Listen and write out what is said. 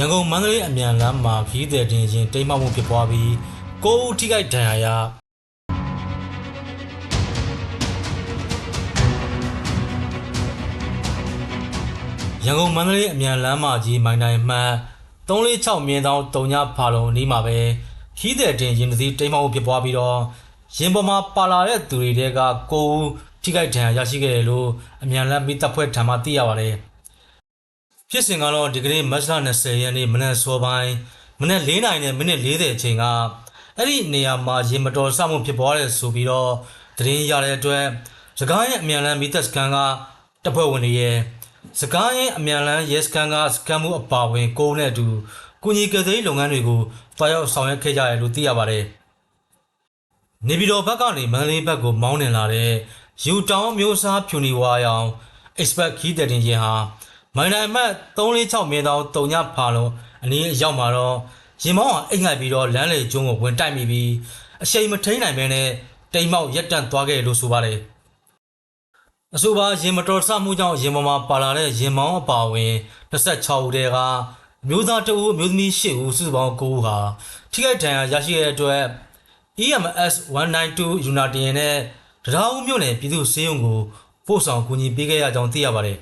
ရန်ကုန်မန္တလေးအမြန်လမ်းမှာခီးသည်တင်ရင်တိမ်မှောက်မှုဖြစ်ပွားပြီးကိုဦးထိခိုက်ဒဏ်ရာရရန်ကုန်မန္တလေးအမြန်လမ်းမကြီးမိုင်တိုင်မှတ်346မြင်းတောင်းတုံညဖာလုံအနီးမှာပဲခီးသည်တင်ရင်တစ်စီးတိမ်မှောက်မှုဖြစ်ပွားပြီးတော့ရင်ပေါ်မှာပါလာတဲ့သူတွေတဲကကိုဦးထိခိုက်ဒဏ်ရာရရှိခဲ့တယ်လို့အမြန်လမ်းမိတပ်ဖွဲ့ထံမှသိရပါတယ် ဖြစ်စဉ်ကတော့ဒီကနေ့မတ်လ20ရက်နေ့မနက်စောပိုင်းမနက်4နာရီနဲ့မိနစ်40အချိန်ကအဲ့ဒီနေရာမှာရေမတော်ဆမှုဖြစ်ပွားတယ်ဆိုပြီးတော့သတင်းရတဲ့အတွက်စကားရဲ့အမြန်လန်းမီသက်စကန်ကတပ်ဖွဲ့ဝင်တွေရဲ့စကားရဲ့အမြန်လန်းရဲစကန်ကစကန်မှုအပါအဝင်ကိုယ်နဲ့အတူကုညီကယ်ဆယ်ရေးလုပ်ငန်းတွေကိုတွားရောက်ဆောင်ရွက်ခဲ့ကြတယ်လို့သိရပါတယ်။နေပြည်တော်ဘက်ကနေမန္တလေးဘက်ကိုမောင်းနှင်လာတဲ့ယူတောင်းမျိုးစားဖြူနေဝါရောင် expert ခီးတဲ့တင်ရင်ဟာ မိုင်နိုင်မတ်346မြင်းတောင်တုံညဖာလုံးအနည်းအရောက်မှာတော့ရင်မောင်းဟာအိတ်ငိုက်ပြီးတော့လမ်းလေကျုံးကိုဝင်တိုက်မိပြီးအရှိန်မထိန်နိုင်ဘဲနဲ့တိမ်မောက်ရက်တန့်သွားခဲ့လို့ဆိုပါတယ်အဆိုပါရင်မတော်ဆမှုကြောင့်ရင်ပေါ်မှာပါလာတဲ့ရင်မောင်းအပါအဝင်26ဦးတည်းကအမျိုးသားတဦးအမျိုးသမီး8ဦးစုစုပေါင်း9ဦးဟာထိခိုက်ဒဏ်ရာရရှိတဲ့အတွက် EMS 192 Unity နဲ့တရားဦးမြို့နယ်ပြည်သူ့စေယုံကိုပို့ဆောင်ကူညီပေးခဲ့ရကြောင်းသိရပါတယ်